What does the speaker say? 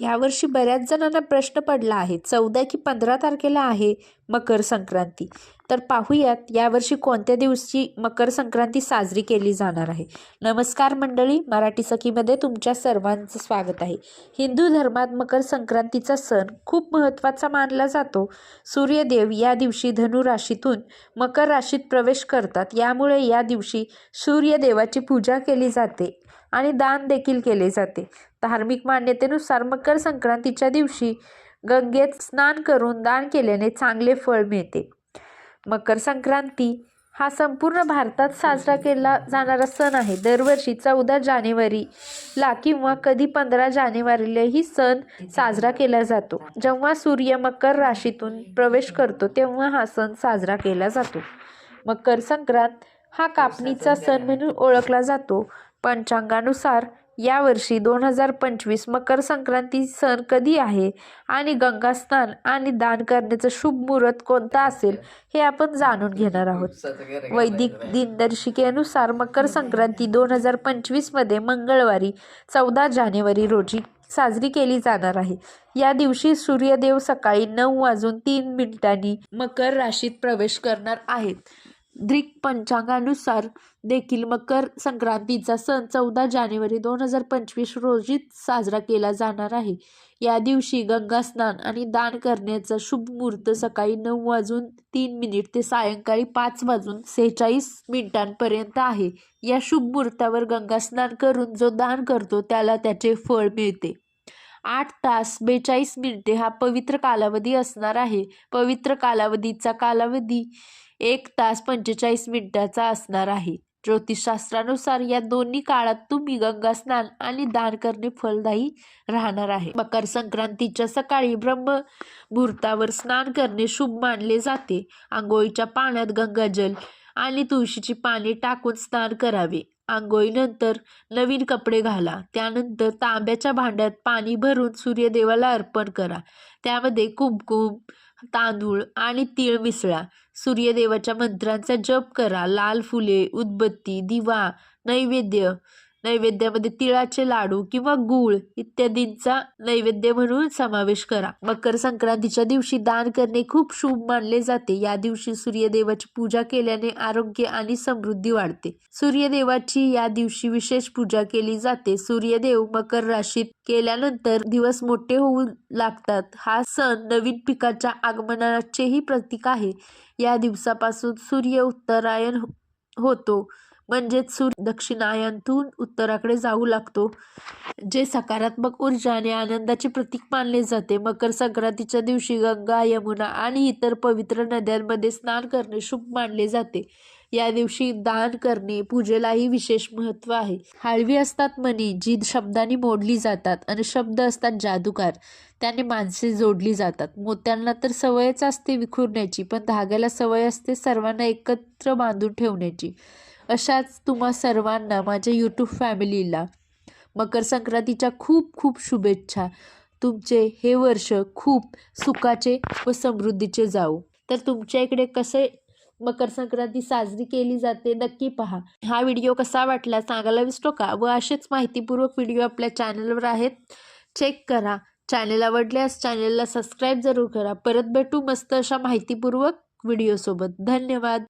यावर्षी बऱ्याच जणांना प्रश्न पडला आहे. चौदा की पंधरा तारखेला आहे मकर संक्रांती. तर पाहूयात यावर्षी कोणत्या दिवशी मकर संक्रांती साजरी केली जाणार आहे? नमस्कार मंडळी मराठी सखीमध्ये तुमच्या सर्वांचं स्वागत आहे. हिंदू धर्मात मकर संक्रांतीचा सण खूप महत्त्वाचा मानला जातो. सूर्यदेव या दिवशी धनु राशीतून मकर राशीत प्रवेश करतात. यामुळे या दिवशी सूर्यदेवाची पूजा केली जाते आणि दान देखील केले जाते. धार्मिक मान्यतेनुसार मकर संक्रांतीच्या दिवशी गंगेत स्नान करून दान केल्याने चांगले फळ मिळते. मकर संक्रांती हा संपूर्ण भारतात साजरा केला जाणारा सण आहे. दरवर्षी चौदा जानेवारीला किंवा कधी पंधरा जानेवारीलाही सण साजरा केला जातो. जेव्हा सूर्य मकर राशीतून प्रवेश करतो तेव्हा हा सण साजरा केला जातो. मकर संक्रांत हा कापणीचा सण म्हणून ओळखला जातो. पंचांगानुसार यावर्षी दोन हजार पंचवीस मकर संक्रांती सण कधी आहे? आणि गंगा स्नान आणि दान करण्याचं शुभ मुहूर्त कोणता असेल हे आपण जाणून घेणार आहोत. वैदिक दिनदर्शिकेनुसार मकर संक्रांती दोन हजार पंचवीसमध्ये मंगळवारी चौदा जानेवारी रोजी साजरी केली जाणार आहे. या दिवशी सूर्यदेव सकाळी नऊ वाजून तीन मिनिटांनी मकर राशीत प्रवेश करणार आहेत. ग्रीक पंचांगानुसार देखील मकर संक्रांतीचा सण चौदा जानेवारी दोन हजार पंचवीस रोजी साजरा केला जाणार आहे. या दिवशी गंगा स्नान आणि दान करण्याचा शुभ मुहूर्त सकाळी नऊ वाजून तीन मिनिट ते सायंकाळी पाच वाजून सेहेचाळीस मिनिटांपर्यंत आहे. या शुभ मुहूर्तावर गंगा स्नान करून जो दान करतो त्याला त्याचे फळ मिळते. आठ तास बेचाळीस मिनिटे हा पवित्र कालावधी असणार आहे. पवित्र कालावधीचा कालावधी एक तास पंचेचाळीस मिनिटाचा असणार आहे. ज्योतिषशास्त्रानुसार या दोन्ही काळात तुम्ही गंगा स्नान आणि दान करणे फलदायी राहणार आहे. मकर संक्रांतीच्या सकाळी ब्रह्म मुहूर्तावर स्नान करणे शुभ मानले जाते. आंघोळीच्या पाण्यात गंगाजल आणि तुळशीची पाने टाकून स्नान करावे. आंघोळीनंतर नवीन कपडे घाला. त्यानंतर तांब्याच्या भांड्यात पाणी भरून सूर्यदेवाला अर्पण करा. त्यामध्ये कुमकुम तांदूळ आणि तीळ मिसळा. सूर्यदेवाच्या मंत्रांचा जप करा. लाल फुले उदबत्ती दिवा नैवेद्य नैवेद्यामध्ये तिळाचे लाडू किंवा गूळ इत्यादींचा नैवेद्य म्हणून समावेश करा. मकर संक्रांतीच्या दिवशी दान करणे खूप शुभ मानले जाते. या दिवशी सूर्यदेवाची पूजा केल्याने आरोग्य आणि समृद्धी वाढते. सूर्यदेवाची या दिवशी विशेष पूजा केली जाते. सूर्यदेव मकर राशीत केल्यानंतर दिवस मोठे होऊ लागतात. हा सण नवीन पिकाच्या आगमनाचेही प्रतीक आहे. या दिवसापासून सूर्य उत्तरायण होतो. म्हणजेच सूर्य दक्षिणायनातून उत्तराकडे जाऊ लागतो जे सकारात्मक ऊर्जा आणि आनंदाचे प्रतीक मानले जाते. मकर संक्रांतीच्या दिवशी गंगा यमुना आणि इतर पवित्र नद्यांमध्ये स्नान करणे शुभ मानले जाते. या दिवशी दान करणे पूजेलाही विशेष महत्त्व आहे. हळवी असतात मनी जी शब्दांनी मोडली जातात आणि शब्द असतात जादूकार त्याने माणसे जोडली जातात. मोत्यांना तर सवयच असते विखुरण्याची पण धाग्याला सवय असते सर्वांना एकत्र बांधून ठेवण्याची. अशाच तुम्हा सर्वांना माझ्या यूट्यूब फॅमिलीला मकर संक्रांतीच्या खूप खूप शुभेच्छा. तुमचे हे वर्ष खूप सुखाचे व समृद्धीचे जाऊ तर तुमच्या इकडे कसे मकर संक्रांती साजरी केली जाते नक्की पहा. हा व्हिडिओ कसा वाटला सांगायला विसरो का? व असेच माहितीपूर्वक व्हिडिओ आपल्या चॅनलवर आहेत. चेक करा. चॅनल आवडल्यास चॅनलला सबस्क्राईब जरूर करा. परत भेटू मस्त अशा माहितीपूर्वक व्हिडिओसोबत. धन्यवाद.